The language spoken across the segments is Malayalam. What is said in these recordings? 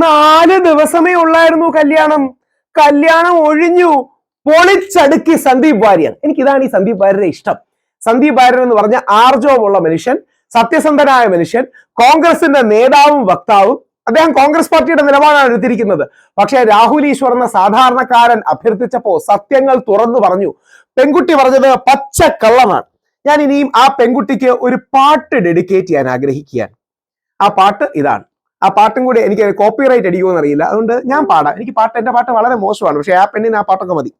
നാല് ദിവസമേ ഉള്ളായിരുന്നു കല്യാണം. കല്യാണം ഒഴിഞ്ഞു. പൊളിച്ചടുക്കി സന്ദീപ് വാര്യർ. എനിക്ക് ഇതാണ് ഈ സന്ദീപ് വാര്യരുടെ ഇഷ്ടം. സന്ദീപ് വാര്യർ എന്ന് പറഞ്ഞ ആർജവമുള്ള മനുഷ്യൻ സത്യസന്ധനായ മനുഷ്യൻ കോൺഗ്രസിന്റെ നേതാവും വക്താവും. അദ്ദേഹം കോൺഗ്രസ് പാർട്ടിയുടെ നിലപാടാണ് എടുത്തിരിക്കുന്നത്. പക്ഷേ രാഹുൽ ഈശ്വർ എന്ന സാധാരണക്കാരൻ അഭ്യർത്ഥിച്ചപ്പോ സത്യങ്ങൾ തുറന്നു പറഞ്ഞു. പെൺകുട്ടി പറഞ്ഞത് പച്ച കള്ളമാണ് ഞാൻ ഇനിയും ആ പെൺകുട്ടിക്ക് ഒരു പാട്ട് ഡെഡിക്കേറ്റ് ചെയ്യാൻ ആഗ്രഹിക്കുകയാണ്. ആ പാട്ട് ഇതാണ്. ആ പാട്ടും കൂടി എനിക്ക് കോപ്പി കോപ്പിറൈറ്റ് അടിക്കുമെന്ന് അറിയില്ല. അതുകൊണ്ട് ഞാൻ പാടാം. എനിക്ക് പാട്ട് എന്റെ പാട്ട് വളരെ മോശമാണ്. പക്ഷെ ആ പെണ്ണിന് ആ പാട്ടൊക്കെ മതി.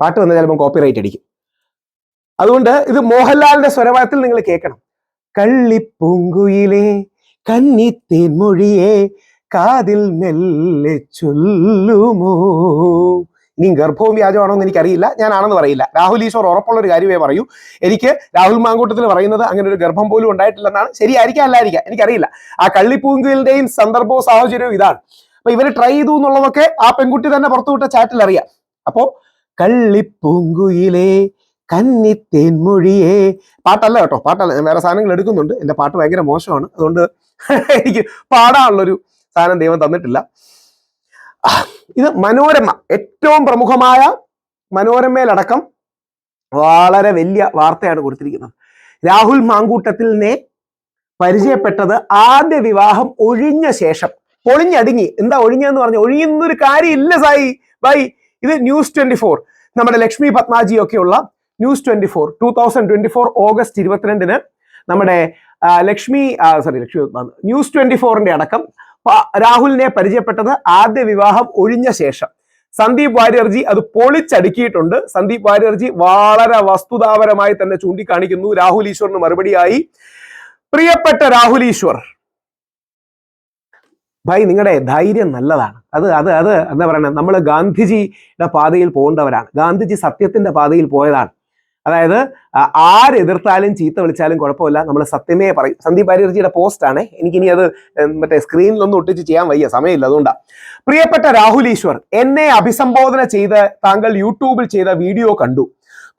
പാട്ട് വന്നാൽ ചിലപ്പോൾ കോപ്പി റൈറ്റ് അടിക്കും. അതുകൊണ്ട് ഇത് മോഹൻലാലിന്റെ സ്വരവാദത്തിൽ നിങ്ങൾ കേൾക്കണം. കള്ളിപ്പൂങ്കുയിലേ കന്നിത്തേൻ മൊഴിയേ കാതിൽ മെല്ലെ ചൊല്ലുമോ? ഇനി ഗർഭവും വ്യാജമാണോ എന്ന് എനിക്കറിയില്ല. ഞാനാണെന്ന് പറയില്ല. രാഹുൽ ഈശ്വർ ഉറപ്പുള്ള ഒരു കാര്യമേ പറയൂ. എനിക്ക് രാഹുൽ മാങ്കൂട്ടത്തിൽ പറയുന്നത് അങ്ങനെ ഒരു ഗർഭം പോലും ഉണ്ടായിട്ടില്ലെന്നാണ്. ശരിയായിരിക്കാം അല്ലായിരിക്കാം എനിക്കറിയില്ല. ആ കള്ളിപ്പൂങ്കുകളുടെയും സന്ദർഭവും സാഹചര്യവും ഇതാണ്. അപ്പൊ ഇവർ ട്രൈ ചെയ്തു എന്നുള്ളതൊക്കെ ആ പെൺകുട്ടി തന്നെ പുറത്തുവിട്ട ചാറ്റിൽ അറിയാം. അപ്പോ കള്ളിപ്പൂങ്കുയിലേ കന്നിത്തേൻ മൊഴിയേ പാട്ടല്ല കേട്ടോ പാട്ടല്ല. ഞാൻ വേറെ സാധനങ്ങൾ എടുക്കുന്നുണ്ട്. എന്റെ പാട്ട് ഭയങ്കര മോശമാണ്. അതുകൊണ്ട് എനിക്ക് പാടാനുള്ളൊരു സാധനം ദൈവം തന്നിട്ടില്ല. ഇത് മനോരമ. ഏറ്റവും പ്രമുഖമായ മനോരമയിലടക്കം വളരെ വലിയ വാർത്തയാണ് കൊടുത്തിരിക്കുന്നത്. രാഹുൽ മാങ്കൂട്ടത്തിലിനെ പരിചയപ്പെട്ടത് ആദ്യ വിവാഹം ഒഴിഞ്ഞ ശേഷം. പൊളിഞ്ഞടുങ്ങി. എന്താ ഒഴിഞ്ഞെന്ന് പറഞ്ഞു ഒഴിയുന്നൊരു കാര്യമില്ല സായി. ബൈ. ഇത് ന്യൂസ് ട്വന്റി ഫോർ നമ്മുടെ ലക്ഷ്മി പത്മാജി ഒക്കെയുള്ള news twenty four two thousand twenty four August ഇരുപത്തിരണ്ടിന് നമ്മുടെ Lakshmi sorry Lakshmi news twenty ഫോറിന്റെ അടക്കം രാഹുലിനെ പരിചയപ്പെട്ടത് ആദ്യ വിവാഹം ഒഴിഞ്ഞ ശേഷം. സന്ദീപ് വാര്യർജി അത് പൊളിച്ചടുക്കിയിട്ടുണ്ട്. സന്ദീപ് വാര്യർജി വളരെ വസ്തുതാപരമായി തന്നെ ചൂണ്ടിക്കാണിക്കുന്നു. രാഹുൽ ഈശ്വറിന് മറുപടിയായി. പ്രിയപ്പെട്ട രാഹുൽ ഈശ്വർ ഭായ് നിങ്ങളുടെ ധൈര്യം നല്ലതാണ്. അത് അത് അത് എന്താ പറയുന്നത് നമ്മൾ ഗാന്ധിജിയുടെ പാതയിൽ പോകേണ്ടവരാണ്. ഗാന്ധിജി സത്യത്തിന്റെ പാതയിൽ പോയതാണ്. അതായത് ആര് എതിർത്താലും ചീത്ത വിളിച്ചാലും കുഴപ്പമില്ല. നമ്മൾ സത്യമേ പറയും. സന്ദീപ് ബാനർജിയുടെ പോസ്റ്റ് ആണ്. എനിക്കിനി അത് മറ്റേ സ്ക്രീനിലൊന്നും ഒട്ടിച്ച് ചെയ്യാൻ വയ്യ. സമയമില്ല അതുകൊണ്ടാണ് പ്രിയപ്പെട്ട രാഹുൽ ഈശ്വർ എന്നെ അഭിസംബോധന ചെയ്ത് താങ്കൾ യൂട്യൂബിൽ ചെയ്ത വീഡിയോ കണ്ടു.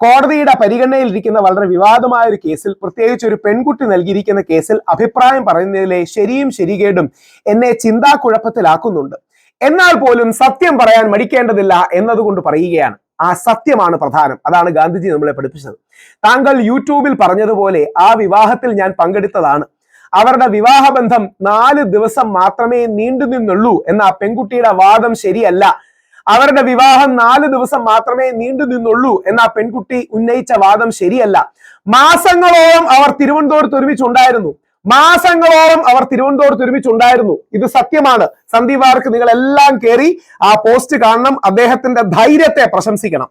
കോടതിയുടെ പരിഗണനയിലിരിക്കുന്ന വളരെ വിവാദമായ ഒരു കേസിൽ പ്രത്യേകിച്ച് ഒരു പെൺകുട്ടി നൽകിയിരിക്കുന്ന കേസിൽ അഭിപ്രായം പറയുന്നതിലെ ശരിയും ശരികേടും എന്നെ ചിന്താക്കുഴപ്പത്തിലാക്കുന്നുണ്ട്. എന്നാൽ പോലും സത്യം പറയാൻ മടിക്കേണ്ടതില്ല എന്നതുകൊണ്ട് പറയുകയാണ്. ആ സത്യമാണ് പ്രധാനം. അതാണ് ഗാന്ധിജി നമ്മളെ പഠിപ്പിച്ചത്. താങ്കൾ യൂട്യൂബിൽ പറഞ്ഞതുപോലെ ആ വിവാഹത്തിൽ ഞാൻ പങ്കെടുത്തതാണ്. അവരുടെ വിവാഹബന്ധം നാല് ദിവസം മാത്രമേ നീണ്ടു നിന്നുള്ളൂ എന്ന ആ പെൺകുട്ടിയുടെ വാദം ശരിയല്ല. അവരുടെ വിവാഹം നാല് ദിവസം മാത്രമേ നീണ്ടു നിന്നുള്ളൂ എന്ന ആ പെൺകുട്ടി ഉന്നയിച്ച വാദം ശരിയല്ല. മാസങ്ങളോളം അവർ തിരുവനന്തപുരത്ത് ഒരുമിച്ചുണ്ടായിരുന്നു. മാസങ്ങളോളം അവർ തിരുവനന്തപുരത്ത് ഒരുമിച്ചുണ്ടായിരുന്നു. ഇത് സത്യമാണ്. സന്ദീപ് ആർക്ക് നിങ്ങൾ എല്ലാം കയറി ആ പോസ്റ്റ് കാണണം. അദ്ദേഹത്തിന്റെ ധൈര്യത്തെ പ്രശംസിക്കണം.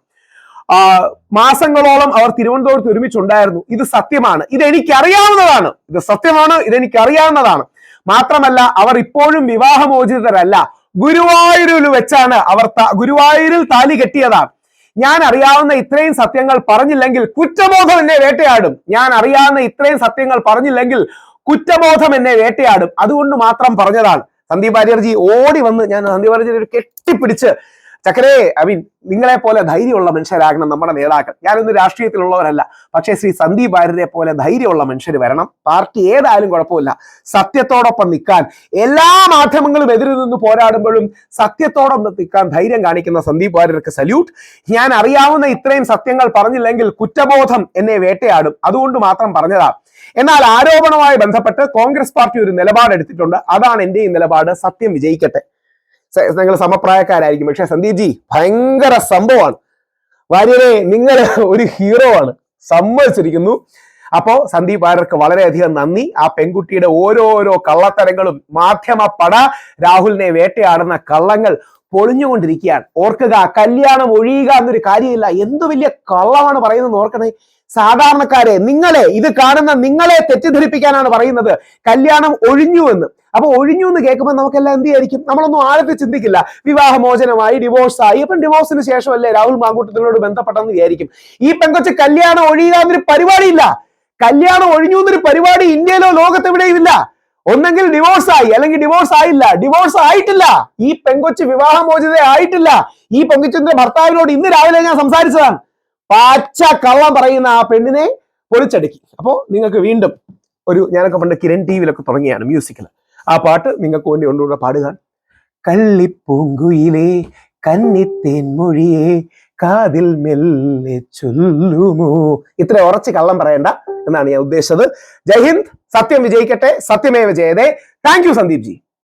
മാസങ്ങളോളം അവർ തിരുവനന്തപുരത്ത് ഒരുമിച്ചുണ്ടായിരുന്നു. ഇത് സത്യമാണ്. ഇത് എനിക്കറിയാവുന്നതാണ് ഇത് സത്യമാണ്. ഇത് എനിക്കറിയാവുന്നതാണ് മാത്രമല്ല അവർ ഇപ്പോഴും വിവാഹമോചിതരല്ല. ഗുരുവായൂരിൽ വെച്ചാണ് അവർ ഗുരുവായൂരിൽ താലി കെട്ടിയതാണ്. ഞാൻ അറിയാവുന്ന ഇത്രയും സത്യങ്ങൾ പറഞ്ഞില്ലെങ്കിൽ കുറ്റബോധം എന്നെ വേട്ടയാടും. ഞാൻ അറിയാവുന്ന ഇത്രയും സത്യങ്ങൾ പറഞ്ഞില്ലെങ്കിൽ കുറ്റബോധം എന്നെ വേട്ടയാടും. അതുകൊണ്ട് മാത്രം പറഞ്ഞതാണ്. സന്ദീപ് ബാനർജി ഓടി വന്ന് ഞാൻ സന്ദീപ് വാര്യർജി കെട്ടിപ്പിടിച്ച് ചക്കരേ ഐ മീൻ നിങ്ങളെ പോലെ ധൈര്യമുള്ള മനുഷ്യരാകണം നമ്മുടെ നേതാക്കൾ. ഞാനൊന്നും രാഷ്ട്രീയത്തിലുള്ളവരല്ല പക്ഷേ ശ്രീ സന്ദീപ് ആര്യരെ പോലെ ധൈര്യമുള്ള മനുഷ്യർ വരണം. പാർട്ടി ഏതായാലും കുഴപ്പമില്ല. സത്യത്തോടൊപ്പം നിൽക്കാൻ എല്ലാ മാധ്യമങ്ങളും എതിരിൽ നിന്ന് പോരാടുമ്പോഴും സത്യത്തോടൊപ്പം നിൽക്കാൻ ധൈര്യം കാണിക്കുന്ന സന്ദീപ് വാര്യർക്ക് സല്യൂട്ട്. ഞാൻ അറിയാവുന്ന ഇത്രയും സത്യങ്ങൾ പറഞ്ഞില്ലെങ്കിൽ കുറ്റബോധം എന്നെ വേട്ടയാടും. അതുകൊണ്ട് മാത്രം പറഞ്ഞതാ. എന്നാൽ ആരോപണവുമായി ബന്ധപ്പെട്ട് കോൺഗ്രസ് പാർട്ടി ഒരു നിലപാടെടുത്തിട്ടുണ്ട്. അതാണ് എന്റെയും നിലപാട്. സത്യം വിജയിക്കട്ടെ. നിങ്ങൾ സമപ്രായക്കാരായിരിക്കും. പക്ഷെ സന്ദീപ് ജി ഭയങ്കര സംഭവമാണ്. വാര്യരെ നിങ്ങൾ ഒരു ഹീറോ ആണ്. സമ്മതിച്ചിരിക്കുന്നു. അപ്പോ സന്ദീപ് വാര്യർക്ക് വളരെയധികം നന്ദി. ആ പെൺകുട്ടിയുടെ ഓരോരോ കള്ളത്തരങ്ങളും മാധ്യമ പട രാഹുലിനെ വേട്ടയാടുന്ന കള്ളങ്ങൾ പൊളിഞ്ഞുകൊണ്ടിരിക്കുകയാണ്. ഓർക്കുക കല്യാണം ഒഴിയുക എന്നൊരു കാര്യമില്ല. എന്തു വലിയ കള്ളമാണ് പറയുന്നത് ഓർക്കണേ. സാധാരണക്കാരെ നിങ്ങളെ ഇത് കാണുന്ന നിങ്ങളെ തെറ്റിദ്ധരിപ്പിക്കാനാണ് പറയുന്നത്. കല്യാണം ഒഴിഞ്ഞു എന്ന്. അപ്പൊ ഒഴിഞ്ഞു എന്ന് കേൾക്കുമ്പോൾ നമുക്കെല്ലാം എന്ത് ചെയ്യായിരിക്കും? നമ്മളൊന്നും ആഴത്തിൽ ചിന്തിക്കില്ല. വിവാഹമോചനമായി ഡിവോഴ്സ് ആയി. ഇപ്പം ഡിവോഴ്സിന് ശേഷമല്ലേ രാഹുൽ മാങ്കൂട്ടത്തിനോട് ബന്ധപ്പെട്ടെന്ന് വിചാരിക്കും. ഈ പെങ്കൊച്ച് കല്യാണം ഒഴിയുക എന്നൊരു പരിപാടിയില്ല. കല്യാണം ഒഴിഞ്ഞു എന്നൊരു പരിപാടി ഇന്ത്യയിലോ ലോകത്തെവിടെയും ഇല്ല. ഒന്നെങ്കിൽ ഡിവോഴ്സ് ആയി അല്ലെങ്കിൽ ഡിവോഴ്സ് ആയില്ല. ഡിവോഴ്സ് ആയിട്ടില്ല. ഈ പെങ്കൊച്ച് വിവാഹമോചിത ആയിട്ടില്ല ഈ പെങ്കൊച്ചിന്റെ ഭർത്താവിനോട് ഇന്ന് രാവിലെ ഞാൻ സംസാരിച്ചതാണ്. പാച്ച കള്ളം പറയുന്ന ആ പെണ്ണിനെ പൊളിച്ചടുക്കി. അപ്പോൾ നിങ്ങൾക്ക് വീണ്ടും ഒരു ഞാനൊക്കെ പണ്ട് കിരൺ ടി വിയിലൊക്കെ തുടങ്ങിയാണ് മ്യൂസിക്കിൽ ആ പാട്ട് നിങ്ങൾക്ക് വേണ്ടി കൊണ്ടുകൂടെ പാടുക കള്ളിപ്പൂങ്കുയിലേ കന്നിത്തേൻ മൊഴിയേ കാതിൽ മെല്ലെ ചൊല്ലുമോ? ഇത്ര ഉറച്ച് കള്ളം പറയണ്ട എന്നാണ് ഞാൻ ഉദ്ദേശിച്ചത്. ജയ് ഹിന്ദ് സത്യം വിജയിക്കട്ടെ സത്യമേവ ജയതേ താങ്ക് യു സന്ദീപ് ജി